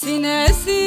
sinesi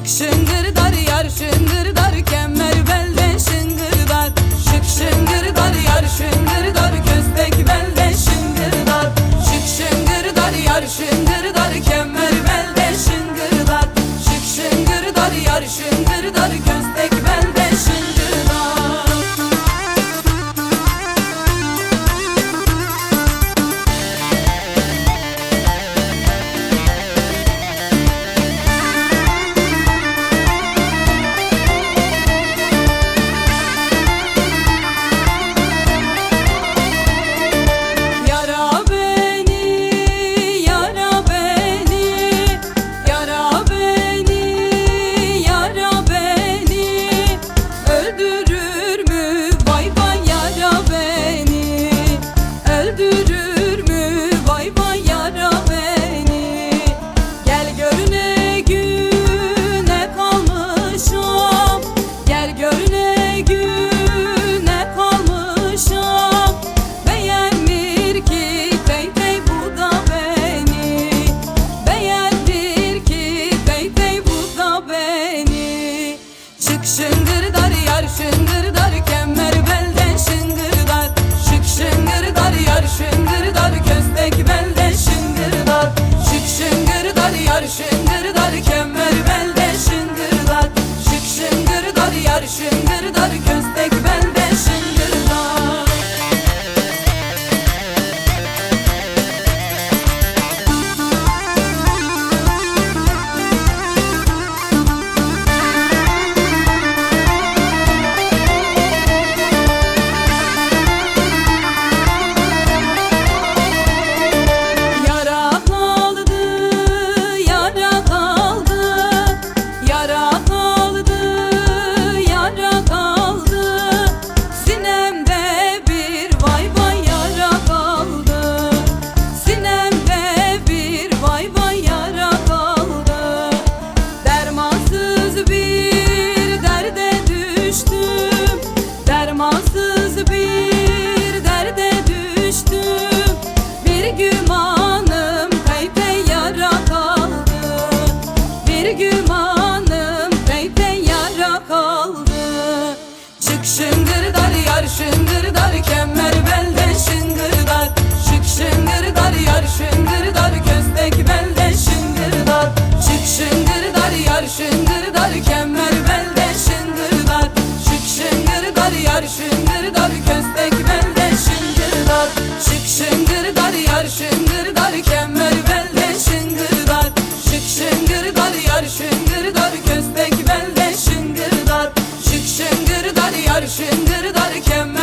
Şık şıngır dar yar şıngır dar kemer belden şıngır dar Şık şıngır dar yar şıngır Şındır dar yar şındır darken şıngır dar yar şıngır dar kemer belden şıngır dar. Şık şıngır dar yar şıngır yarışındır derken